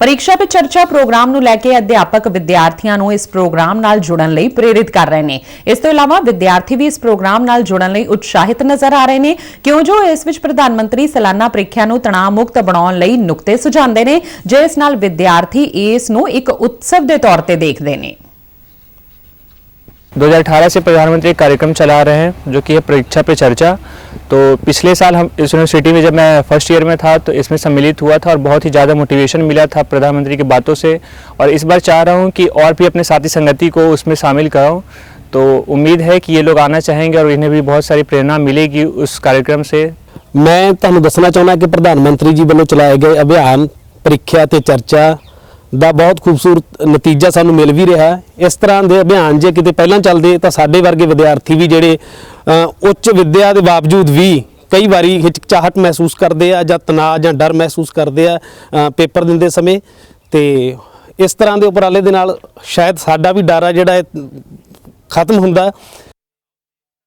ਪਰੀਖਿਆ ਪੇ ਚਰਚਾ ਪ੍ਰੋਗਰਾਮ ਨੂੰ ਲੈ ਕੇ ਅਧਿਆਪਕ ਵਿਦਿਆਰਥੀਆਂ ਨੂੰ ਇਸ ਪ੍ਰੋਗਰਾਮ ਨਾਲ ਜੁੜਨ ਲਈ ਪ੍ਰੇਰਿਤ ਕਰ ਰਹੇ ਨੇ ਇਸ ਤੋਂ ਇਲਾਵਾ ਵਿਦਿਆਰਥੀ ਵੀ ਇਸ ਪ੍ਰੋਗਰਾਮ ਨਾਲ ਜੁੜਨ ਲਈ ਉਤਸ਼ਾਹਿਤ ਨਜ਼ਰ ਆ ਰਹੇ ਨੇ ਕਿਉਂ ਜੋ ਇਸ ਵਿੱਚ ਪ੍ਰਧਾਨ ਮੰਤਰੀ ਸਾਲਾਨਾ ਪ੍ਰੀਖਿਆ ਨੂੰ ਤਣਾਅ ਮੁਕਤ ਬਣਾਉਣ ਲਈ ਨੁਕਤੇ ਸੁਝਾਉਂਦੇ ਨੇ ਜਿਸ ਨਾਲ ਵਿਦਿਆਰਥੀ ਇਸ ਨੂੰ ਇੱਕ ਉਤਸਵ ਦੇ ਤੌਰ ਤੇ ਦੇਖਦੇ ਨੇ 2018 से प्रधानमंत्री एक कार्यक्रम चला रहे हैं जो कि है परीक्षा पे चर्चा तो पिछले साल हम इस यूनिवर्सिटी में जब मैं फर्स्ट ईयर में था तो इसमें सम्मिलित हुआ था और बहुत ही ज़्यादा मोटिवेशन मिला था प्रधानमंत्री की बातों से और इस बार चाह रहा हूँ कि और भी अपने साथी संगति को उसमें शामिल कराऊँ तो उम्मीद है कि ये लोग आना चाहेंगे और इन्हें भी बहुत सारी प्रेरणा मिलेगी उस कार्यक्रम से ਮੈਂ ਤੁਹਾਨੂੰ ਦੱਸਣਾ ਚਾਹੁੰਦਾ ਕਿ ਪ੍ਰਧਾਨ ਮੰਤਰੀ ਜੀ ਵੱਲੋਂ ਚਲਾਏ ਗਏ ਅਭਿਆਨ ਪ੍ਰੀਖਿਆ ਤੇ ਚਰਚਾ ਦਾ ਬਹੁਤ ਖੂਬਸੂਰਤ ਨਤੀਜਾ ਸਾਨੂੰ ਮਿਲ ਵੀ ਰਿਹਾ ਇਸ ਤਰ੍ਹਾਂ ਦੇ ਅਭਿਆਨ ਜੇ ਕਿਤੇ ਪਹਿਲਾਂ ਚੱਲਦੇ ਤਾਂ ਸਾਡੇ ਵਰਗੇ ਵਿਦਿਆਰਥੀ ਵੀ ਜਿਹੜੇ ਉੱਚ ਵਿੱਦਿਆ ਦੇ ਬਾਵਜੂਦ ਵੀ ਕਈ ਵਾਰੀ ਹਿਚਕਚਾਹਟ ਮਹਿਸੂਸ ਕਰਦੇ ਆ ਜਾਂ ਤਣਾਅ ਜਾਂ ਡਰ ਮਹਿਸੂਸ ਕਰਦੇ ਆ ਪੇਪਰ ਦਿੰਦੇ ਸਮੇਂ। ਤੇ ਇਸ ਤਰ੍ਹਾਂ ਦੇ ਉਪਰਾਲੇ ਦੇ ਨਾਲ ਸ਼ਾਇਦ ਸਾਡਾ ਵੀ ਡਰ ਆ ਜਿਹੜਾ ਇਹ ਖਤਮ ਹੁੰਦਾ।